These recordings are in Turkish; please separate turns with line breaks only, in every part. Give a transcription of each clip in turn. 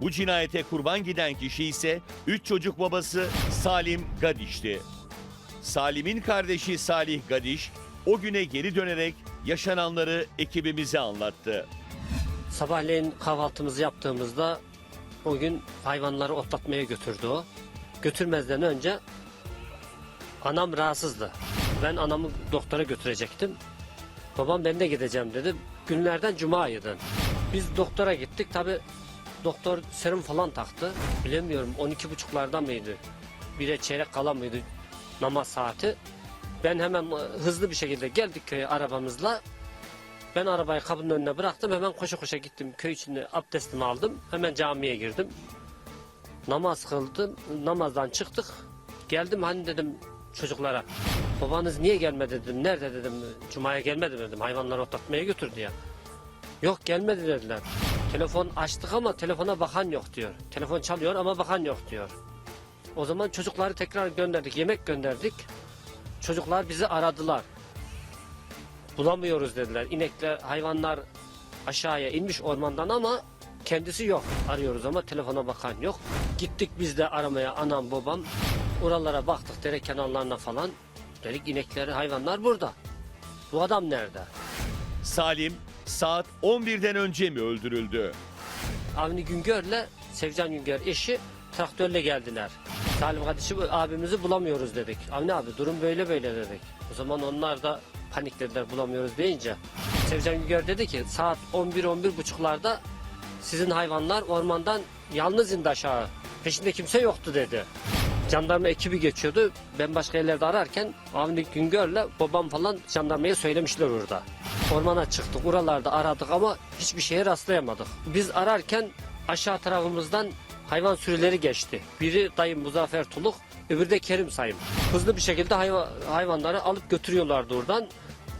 Bu cinayete kurban giden kişi ise 3 çocuk babası Salim Gadiş'ti. Salim'in kardeşi Salih Gadiş o güne geri dönerek yaşananları ekibimize anlattı.
Sabahleyin kahvaltımızı yaptığımızda o gün hayvanları otlatmaya götürdü o. Götürmezden önce anam rahatsızdı. Ben anamı doktora götürecektim. Babam ben de gideceğim dedi. Günlerden cumaydı. Biz doktora gittik. Tabi doktor serum falan taktı. Bilemiyorum 12 buçuklarda mıydı? Bire çeyrek kala mıydı namaz saati? Ben hemen e, hızlı bir şekilde geldik köye arabamızla. Ben arabayı kapının önüne bıraktım. Hemen koşa koşa gittim. Köy içinde abdestimi aldım. Hemen camiye girdim. Namaz kıldım. Namazdan çıktık. Geldim hani dedim çocuklara. Babanız niye gelmedi dedim. Nerede dedim. Cuma'ya gelmedi dedim. Hayvanları otlatmaya götürdü ya. Yok gelmedi dediler. Telefon açtık ama telefona bakan yok diyor. Telefon çalıyor ama bakan yok diyor. O zaman çocukları tekrar gönderdik. Yemek gönderdik. Çocuklar bizi aradılar bulamıyoruz dediler. İnekler, hayvanlar aşağıya inmiş ormandan ama kendisi yok. Arıyoruz ama telefona bakan yok. Gittik biz de aramaya anam babam. Oralara baktık dere kenarlarına falan. Dedik inekleri hayvanlar burada. Bu adam nerede?
Salim saat 11'den önce mi öldürüldü?
Avni Güngör'le Sevcan Güngör eşi traktörle geldiler. Salim kardeşi bu abimizi bulamıyoruz dedik. Avni abi durum böyle böyle dedik. O zaman onlar da paniklediler bulamıyoruz deyince. Sevcan Güngör dedi ki saat 11 buçuklarda sizin hayvanlar ormandan yalnız indi aşağı. Peşinde kimse yoktu dedi. Jandarma ekibi geçiyordu. Ben başka yerlerde ararken Avni Güngör'le babam falan jandarmaya söylemişler orada. Ormana çıktık, oralarda aradık ama hiçbir şeye rastlayamadık. Biz ararken aşağı tarafımızdan hayvan sürüleri geçti. Biri dayım Muzaffer Tuluk, öbürü de Kerim Sayım. Hızlı bir şekilde hayva- hayvanları alıp götürüyorlardı oradan.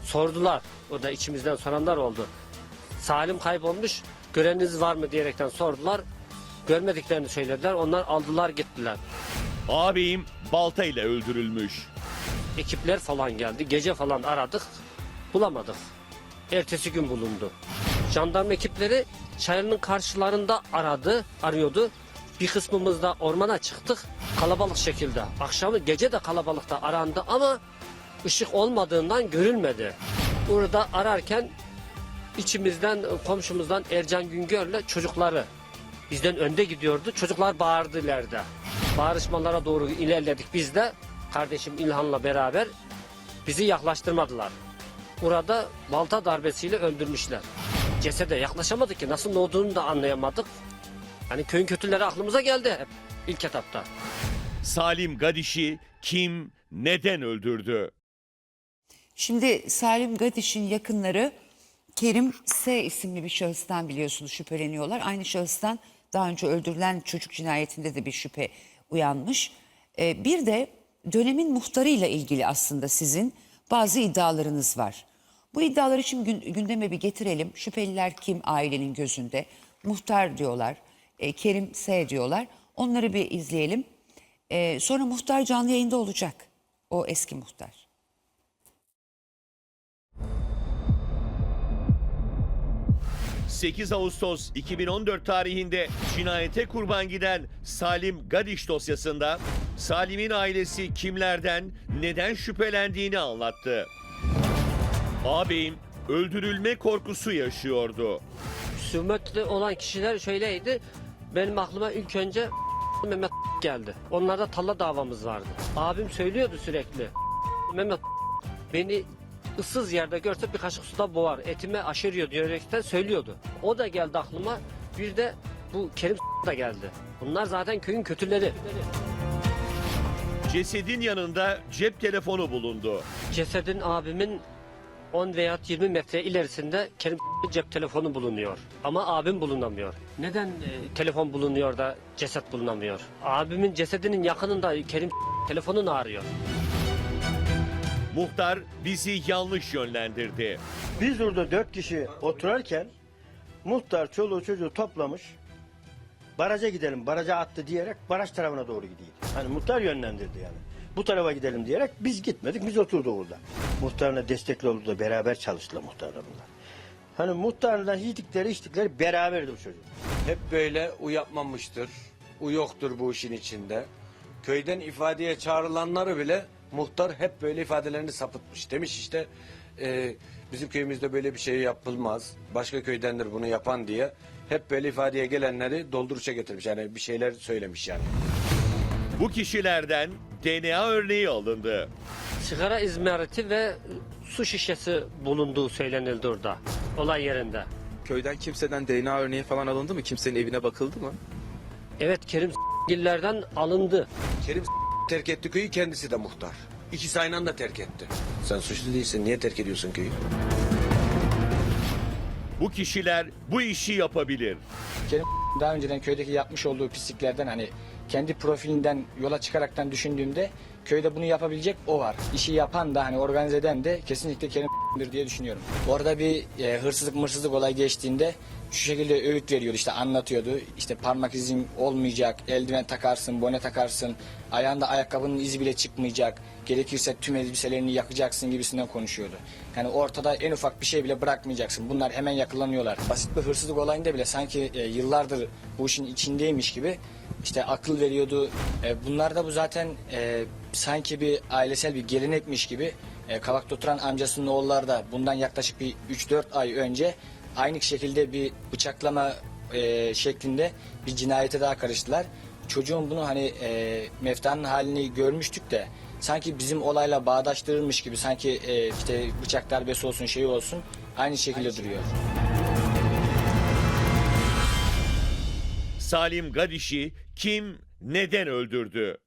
Sordular. Orada içimizden soranlar oldu. Salim kaybolmuş, göreniniz var mı diyerekten sordular. Görmediklerini söylediler. Onlar aldılar gittiler.
Ağabeyim baltayla öldürülmüş.
ekipler falan geldi. Gece falan aradık. Bulamadık. Ertesi gün bulundu. Jandarma ekipleri çayırın karşılarında aradı, arıyordu. Bir kısmımız da ormana çıktık. Kalabalık şekilde. Akşamı gece de kalabalıkta arandı ama ışık olmadığından görülmedi. Burada ararken içimizden komşumuzdan Ercan Güngör'le çocukları bizden önde gidiyordu. Çocuklar bağırdı ileride. Bağırışmalara doğru ilerledik biz de. Kardeşim İlhan'la beraber bizi yaklaştırmadılar. Burada balta darbesiyle öldürmüşler. Cesede yaklaşamadık ki nasıl olduğunu da anlayamadık. Hani köyün kötüleri aklımıza geldi hep ilk etapta.
Salim Gadiş'i kim neden öldürdü?
Şimdi Salim Gadiş'in yakınları Kerim S isimli bir şahıstan biliyorsunuz şüpheleniyorlar. Aynı şahıstan daha önce öldürülen çocuk cinayetinde de bir şüphe uyanmış. Ee, bir de dönemin muhtarıyla ilgili aslında sizin bazı iddialarınız var. Bu iddiaları şimdi gün- gündeme bir getirelim. Şüpheliler kim ailenin gözünde? Muhtar diyorlar, e, Kerim S diyorlar. Onları bir izleyelim. Ee, sonra muhtar canlı yayında olacak. O eski muhtar.
– 8 Ağustos 2014 tarihinde cinayete kurban giden Salim Gadiş dosyasında Salim'in ailesi kimlerden neden şüphelendiğini anlattı. Ağabeyim öldürülme korkusu yaşıyordu.
Sümetli olan kişiler şöyleydi. Benim aklıma ilk önce Mehmet geldi. Onlarda talla davamız vardı. Abim söylüyordu sürekli. Mehmet beni ıssız yerde görse bir kaşık suda boğar. Etime aşırıyor diyerekten söylüyordu. O da geldi aklıma. Bir de bu Kerim da geldi. Bunlar zaten köyün kötüleri.
Cesedin yanında cep telefonu bulundu.
Cesedin abimin 10 veya 20 metre ilerisinde Kerim cep telefonu bulunuyor. Ama abim bulunamıyor. Neden e, telefon bulunuyor da ceset bulunamıyor? Abimin cesedinin yakınında Kerim telefonunu arıyor.
Muhtar bizi yanlış yönlendirdi.
Biz orada dört kişi oturarken muhtar çoluğu çocuğu toplamış. Baraja gidelim, baraja attı diyerek baraj tarafına doğru gidiyor. Hani muhtar yönlendirdi yani. Bu tarafa gidelim diyerek biz gitmedik, biz oturduk orada. Muhtarına destekli oldu da beraber çalıştılar muhtarla bunlar. Hani muhtarla yedikleri içtikleri beraberdi bu çocuk.
Hep böyle u yapmamıştır. U yoktur bu işin içinde. Köyden ifadeye çağrılanları bile muhtar hep böyle ifadelerini sapıtmış. Demiş işte e, bizim köyümüzde böyle bir şey yapılmaz. Başka köydendir bunu yapan diye. Hep böyle ifadeye gelenleri dolduruşa getirmiş. Yani bir şeyler söylemiş yani.
Bu kişilerden DNA örneği alındı.
Sigara izmariti ve su şişesi bulunduğu söylenildi orada. Olay yerinde.
Köyden kimseden DNA örneği falan alındı mı? Kimsenin evine bakıldı mı?
Evet Kerim gillerden alındı.
Kerim terk etti köyü kendisi de muhtar. İkisi aynı anda terk etti. Sen suçlu değilsin. Niye terk ediyorsun köyü?
Bu kişiler bu işi yapabilir.
Kerim daha önceden köydeki yapmış olduğu pisliklerden hani kendi profilinden yola çıkaraktan düşündüğümde köyde bunu yapabilecek o var. İşi yapan da hani organize eden de kesinlikle Kerim'dir diye düşünüyorum. Orada bir e, hırsızlık mırsızlık olay geçtiğinde şu şekilde öğüt veriyordu işte anlatıyordu. İşte parmak izin olmayacak, eldiven takarsın, bone takarsın, ayağında ayakkabının izi bile çıkmayacak. Gerekirse tüm elbiselerini yakacaksın gibisinden konuşuyordu. Yani ortada en ufak bir şey bile bırakmayacaksın. Bunlar hemen yakalanıyorlar. Basit bir hırsızlık olayında bile sanki e, yıllardır bu işin içindeymiş gibi işte akıl veriyordu. E, bunlar da bu zaten e, sanki bir ailesel bir gelenekmiş gibi e, Kavak'ta oturan amcasının oğulları da bundan yaklaşık bir 3-4 ay önce aynı şekilde bir bıçaklama e, şeklinde bir cinayete daha karıştılar. Çocuğun bunu hani e, meftanın halini görmüştük de sanki bizim olayla bağdaştırılmış gibi sanki e, işte bıçak darbesi olsun şey olsun aynı şekilde duruyor.
Salim Gadiş'i kim, neden öldürdü?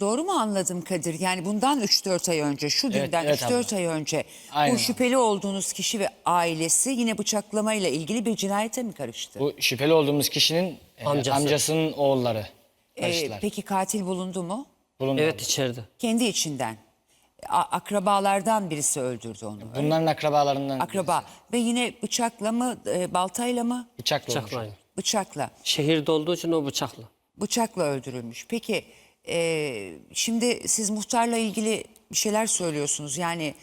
Doğru mu anladım Kadir? Yani bundan 3-4 ay önce, şu
Evet,
günden
evet
3-4
abla.
ay önce
Aynen
bu şüpheli olduğunuz kişi ve ailesi yine bıçaklamayla ilgili bir cinayete mi karıştı?
Bu şüpheli olduğumuz kişinin e,
Amcası.
amcasının oğulları
Ee,
karıştılar.
peki katil bulundu mu?
Bulundu.
Evet içeride.
Kendi içinden. A- akrabalardan birisi öldürdü onu.
Bunların akrabalarından
Akraba ve yine bıçakla mı, e, baltayla mı?
bıçakla olmuş.
Bıçaklayın.
Bıçakla.
Şehirde olduğu için o bıçakla.
Bıçakla öldürülmüş. Peki e, şimdi siz muhtarla ilgili bir şeyler söylüyorsunuz. Yani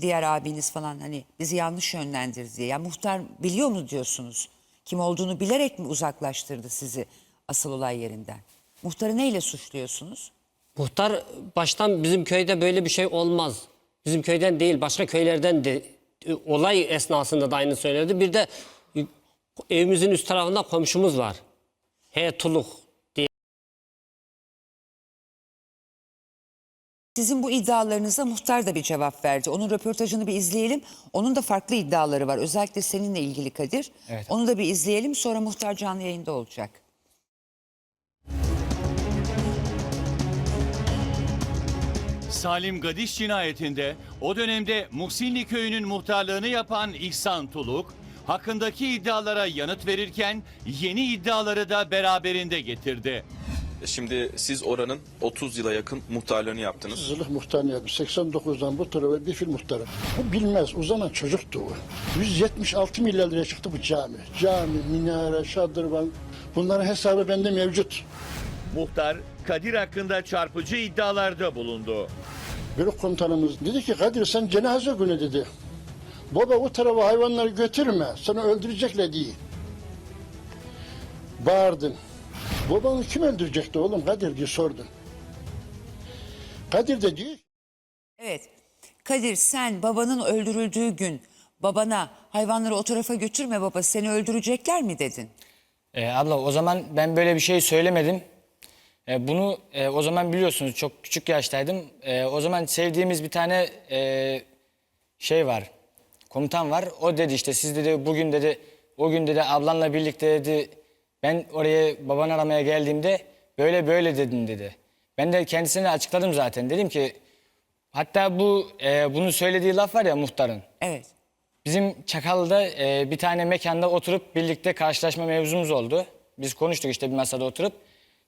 diğer abiniz falan hani bizi yanlış yönlendirdi diye. Ya muhtar biliyor mu diyorsunuz? Kim olduğunu bilerek mi uzaklaştırdı sizi asıl olay yerinden? Muhtarı neyle suçluyorsunuz?
Muhtar baştan bizim köyde böyle bir şey olmaz. Bizim köyden değil başka köylerden de e, olay esnasında da aynı söyledi. Bir de e, evimizin üst tarafında komşumuz var. Heyetuluk diye.
Sizin bu iddialarınıza muhtar da bir cevap verdi. Onun röportajını bir izleyelim. Onun da farklı iddiaları var. Özellikle seninle ilgili Kadir.
Evet.
Onu da bir izleyelim. Sonra muhtar canlı yayında olacak.
Salim Gadiş cinayetinde o dönemde Muhsinli köyünün muhtarlığını yapan İhsan Tuluk, hakkındaki iddialara yanıt verirken yeni iddiaları da beraberinde getirdi.
Şimdi siz oranın 30 yıla yakın muhtarlığını yaptınız.
Zırh muhtarını yapmış. 89'dan bu tarafa bir fil muhtarı. Bu bilmez. Uzanan çocuktu o. 176 milyar liraya çıktı bu cami. Cami, minare, şadırvan. Bunların hesabı bende mevcut.
Muhtar Kadir hakkında çarpıcı iddialarda bulundu.
Bölük komutanımız dedi ki Kadir sen cenaze günü dedi. Baba o tarafa hayvanları götürme. Sana öldürecekler diye. Bağırdın. Babanı kim öldürecekti oğlum Kadir diye sordun. Kadir de diyor
Evet. Kadir sen babanın öldürüldüğü gün babana hayvanları o tarafa götürme baba seni öldürecekler mi dedin?
E, abla o zaman ben böyle bir şey söylemedim. E, bunu e, o zaman biliyorsunuz çok küçük yaştaydım. E, o zaman sevdiğimiz bir tane e, şey var. Komutan var. O dedi işte siz dedi bugün dedi o gün dedi ablanla birlikte dedi ben oraya babanı aramaya geldiğimde böyle böyle dedin dedi. Ben de kendisine açıkladım zaten. Dedim ki hatta bu e, bunu söylediği laf var ya muhtarın.
Evet.
Bizim Çakal'da e, bir tane mekanda oturup birlikte karşılaşma mevzumuz oldu. Biz konuştuk işte bir masada oturup.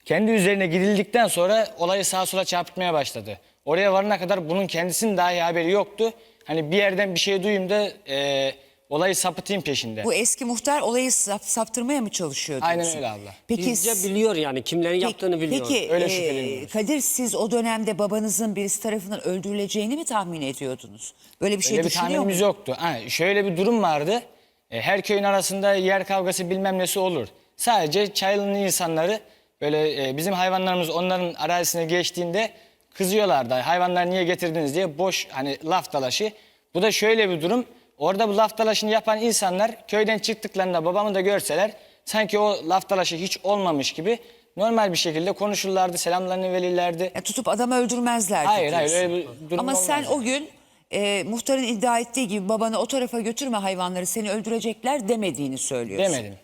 Kendi üzerine gidildikten sonra olayı sağa sola çarpıtmaya başladı. Oraya varana kadar bunun kendisinin dahi haberi yoktu. Hani bir yerden bir şey duyayım da e, olayı sapıtayım peşinde.
Bu eski muhtar olayı sap- saptırmaya mı çalışıyor diyorsun?
Aynen öyle abla.
Peki,
Bizce biliyor yani kimlerin yaptığını biliyor.
Peki
Öyle
e,
şüpheleniyoruz.
Kadir siz o dönemde babanızın birisi tarafından öldürüleceğini mi tahmin ediyordunuz? Böyle bir şey
Öyle bir
düşünüyor
tahminimiz
muydunuz?
yoktu. Ha, şöyle bir durum vardı. E, her köyün arasında yer kavgası bilmem nesi olur. Sadece çaylı'nın insanları böyle e, bizim hayvanlarımız onların arazisine geçtiğinde kızıyorlardı. Hayvanları niye getirdiniz diye boş hani laf dalaşı. Bu da şöyle bir durum. Orada bu laf dalaşını yapan insanlar köyden çıktıklarında babamı da görseler sanki o laf dalaşı hiç olmamış gibi normal bir şekilde konuşurlardı, selamlarını verirlerdi.
Ya tutup adamı öldürmezlerdi
Hayır, hayır,
diyorsun.
öyle bir durum
Ama sen
olmaz
o gün e, muhtarın iddia ettiği gibi babanı o tarafa götürme hayvanları seni öldürecekler demediğini söylüyorsun.
Demedim.